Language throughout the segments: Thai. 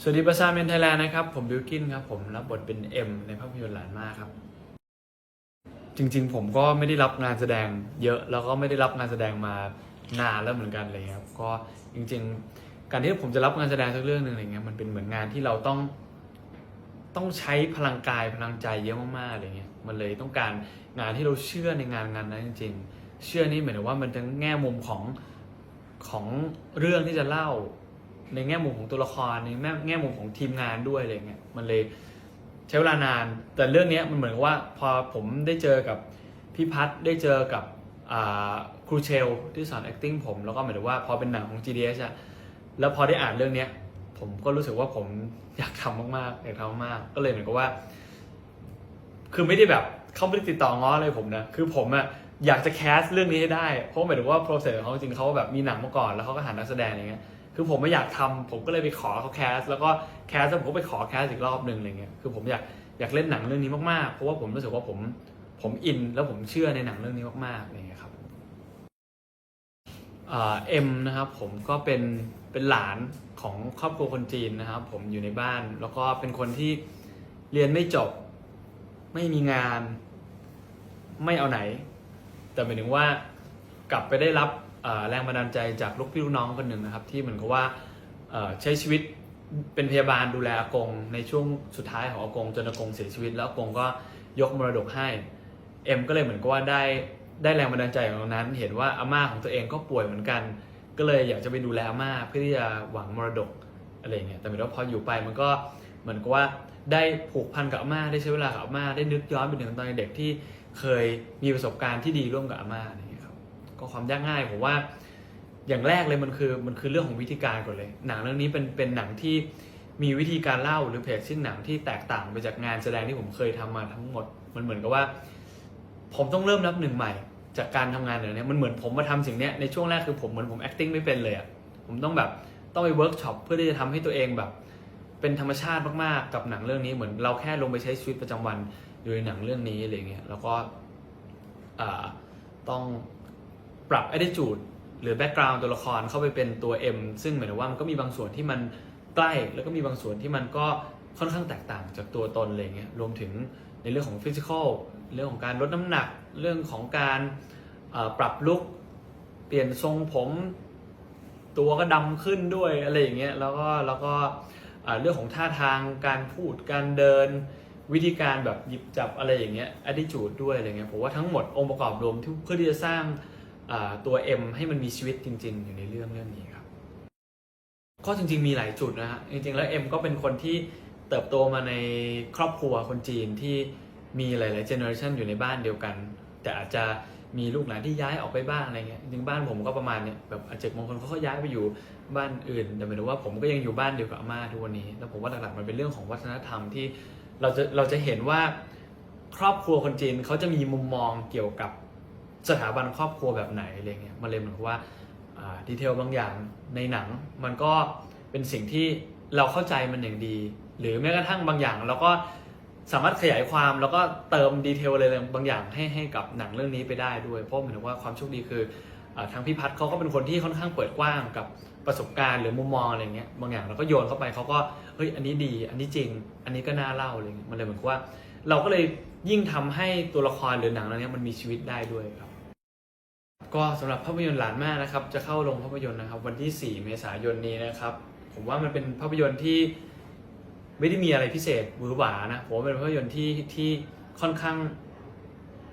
สวัสดีประชาเมนไทยแลนด์นะครับ ผมบิวกินครับ ผมรับบทเป็นเอ็มในภาพยนตร์หลานมากครับ จริงๆ ผมก็ไม่ได้รับงานแสดงเยอะ แล้วก็ไม่ได้รับงานแสดงมานานแล้วเหมือนกันเลยครับ ก็จริง ๆ การที่ผมจะรับงานแสดงสักเรื่องหนึ่งอะไรเงี้ยมันเป็นเหมือนงานที่เราต้องต้องใช้พลังกายพลังใจเยอะมากๆอะไรเงี้ยมันเลยต้องการงานที่เราเชื่อในงานงานนั้นจริง ๆ เชื่อนี่หมายถึงว่ามันจะแง่มุมของของเรื่องที่จะเล่า ในแง่มุมของตัวละครในแง่แง่มุมของทีมงานด้วยอะไรเงี้ยมันเลยใช้เวลานาน แต่เรื่องนี้มันเหมือนกับว่าพอผมได้เจอกับพี่พัฒน์ได้เจอกับครูเชลที่สอน acting ผมแล้วก็หมายถึงว่าพอเป็นหนังของ GDS อะแล้วพอได้อ่านเรื่องนี้ผมก็รู้สึกว่าผมอยากทำมากๆอยากทำมากก็เลยเหมือนกับว่า คือไม่ได้แบบเขาไม่ได้ติดต่อง้อเลยผมนะคือผมอะอยากจะแคสเรื่องนี้ให้ได้เพราะหมายถึงว่าโปรเซสของเขาจริงเขาแบบมีหนังมาก่อนแล้วเขาก็หานักแสดงอะไรเงี้ย คือผมไม่อยากทำผมก็เลยไปขอเขาแคส แล้วก็แคสแล้วผมก็ไปขอแคสอีกรอบหนึ่งอะไรเงี้ยคือผมอยากอยากเล่นหนังเรื่องนี้มากๆเพราะว่าผมรู้สึกว่าผมผมอินแล้วผมเชื่อในหนังเรื่องนี้มากๆอะไรเงี้ยครับเอ็มนะครับผมก็เป็นเป็นหลานของครอบครัวคนจีนนะครับ ผมอยู่ในบ้าน แล้วก็เป็นคนที่เรียนไม่จบ ไม่มีงาน ไม่เอาไหน แต่หมายถึงว่ากลับไปได้รับ แรงบันดาลใจจากลูกพี่ลูกน้องคนหนึ่งนะครับ ที่เหมือนกับว่าใช้ชีวิตเป็นพยาบาลดูแลอากง ในช่วงสุดท้ายของอากงจนอากงเสียชีวิต แล้วอากงก็ยกมรดกให้เอ็มก็เลยเหมือนกับว่าได้ได้แรงบันดาลใจของตรงนั้น เห็นว่าอาม่าของตัวเองก็ป่วยเหมือนกัน ก็เลยอยากจะไปดูแลอาม่าเพื่อที่จะหวังมรดกอะไรเงี้ยแต่หมายถึงว่าพออยู่ไปมันก็เหมือนกับว่าได้ผูกพันกับอาม่าได้ใช้เวลากับอาม่าได้นึกย้อนไปถึงตอนเด็กที่เคยมีประสบการณ์ที่ดีร่วมกับอาม่าเงี้ย ก็ความยากง่ายผมว่าอย่างแรกเลยมันคือมันคือเรื่องของวิธีการก่อนเลย หนังเรื่องนี้เป็นเป็นหนังที่มีวิธีการเล่าหรือเพจชิ้นหนังที่แตกต่างไปจากงานแสดงที่ผมเคยทำมาทั้งหมด มันเหมือนกับว่า ผมต้องเริ่มนับหนึ่งใหม่ จากการทำงานเดี๋ยวนี้มันเหมือนผมมาทำสิ่งเนี้ยในช่วงแรกคือผมเหมือนผม acting ไม่เป็นเลยอะผมต้องแบบต้องไปเวิร์กช็อปเพื่อที่จะทำให้ตัวเองแบบ เป็นธรรมชาติมากๆกับหนังเรื่องนี้เหมือนเราแค่ลงไปใช้ชีวิตประจำวันอยู่ในหนังเรื่องนี้อะไรเงี้ยแล้วก็ต้อง ปรับ attitude หรือ background ตัวละครเข้าไปเป็นตัว M ซึ่งหมายถึงว่ามันก็มีบางส่วนที่มันใกล้แล้วก็มีบางส่วนที่มันก็ค่อนข้างแตกต่างจากตัวตนอะไรเงี้ยรวมถึงในเรื่องของ physical เรื่องของการลดน้ำหนักเรื่องของการปรับลุคเปลี่ยนทรงผมตัวก็ดำขึ้นด้วยอะไรอย่างเงี้ยแล้วก็แล้วก็เรื่องของท่าทางการพูดการเดินวิธีการแบบหยิบจับอะไรอย่างเงี้ย attitude ด้วยอะไรเงี้ยผมว่าทั้งหมดองค์ประกอบรวมที่เพื่อที่จะสร้าง ตัว M ให้มันมีชีวิตจริง ๆ อยู่ในเรื่องเรื่องนี้ครับ ก็จริง ๆ มีหลายจุดนะฮะจริง ๆ แล้ว M ก็เป็นคนที่เติบโตมาในครอบครัวคนจีนที่มีหลาย ๆ เจเนอเรชันอยู่ในบ้านเดียวกัน แต่อาจจะมีลูกหลานที่ย้ายออกไปบ้างอะไรเงี้ยจริงๆบ้านผมก็ประมาณเนี่ยแบบอาจจะบางคนเขาก็ย้ายไปอยู่บ้านอื่น แต่หมายถึงว่าผมก็ยังอยู่บ้านเดียวกับอาม่าทุกวันนี้ แล้วผมว่าหลักๆมันเป็นเรื่องของวัฒนธรรมที่เราจะเราจะเห็นว่าครอบครัวคนจีนเขาจะมีมุมมองเกี่ยวกับ สถาบันครอบครัวแบบไหนอะไรเงี้ยมันเลยเหมือนกับว่าดีเทลบางอย่างในหนัง มันก็เป็นสิ่งที่เราเข้าใจมันอย่างดี หรือแม้กระทั่งบางอย่างเราก็สามารถขยายความแล้วก็เติมดีเทลอะไรบางอย่างให้ให้กับหนังเรื่องนี้ไปได้ด้วย เพราะเหมือนกับว่าความโชคดีคืออทางพี่พัฒน์เขาก็เป็นคนที่ค่อนข้างเปิดกว้างกับประสบการณ์หรือมุมมองอะไรเงี้ยบางอย่างเราก็โยนเข้าไปเขาก็เฮ้ยอันนี้ดี อันนี้จริง อันนี้ก็น่าเล่าอะไรเงี้ยมันเลยเหมือนกับว่า เราก็เลยยิ่งทำให้ตัวละครหรือหนังเรื่องนี้มันมีชีวิตได้ด้วยครับ ก็สำหรับภาพยนตร์หลานแม่นะครับจะเข้าลงภาพยนตร์นะครับ วันที่ 4 เมษายนนี้นะครับ ผมว่ามันเป็นภาพยนตร์ที่ไม่ได้มีอะไรพิเศษหวือหวานะผมว่าเป็นภาพยนตร์ที่ที่ค่อนข้าง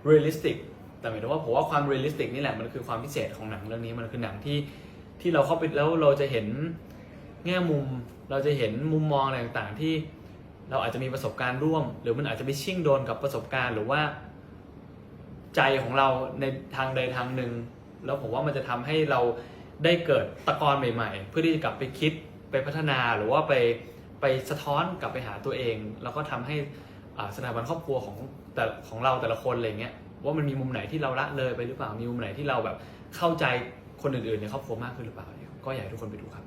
เรียลลิสติกแต่หมายถึงว่าผมว่าความเรียลลิสติกนี่แหละมันคือความพิเศษของหนังเรื่องนี้มันคือหนังที่ที่เราเข้าไปแล้วเราจะเห็นแง่มุม เราจะเห็นมุมมองอะไรต่างๆที่เราอาจจะมีประสบการณ์ร่วม หรือมันอาจจะไปชิ่งโดนกับประสบการณ์ หรือว่า ใจของเราในทางใดทางหนึ่ง แล้วผมว่ามันจะทำให้เราได้เกิดตะกอนใหม่ ๆ เพื่อที่จะกลับไปคิดไปพัฒนาหรือว่าไปไปสะท้อนกลับไปหาตัวเอง แล้วก็ทำให้อาสถาบันครอบครัวของแต่ของเราแต่ละคนอะไรเงี้ยว่ามันมีมุมไหนที่เราละเลยไปหรือเปล่ามีมุมไหนที่เราแบบเข้าใจคนอื่นๆในครอบครัวมากขึ้นหรือเปล่าเนี่ยก็อยากให้ทุกคนไปดูครับ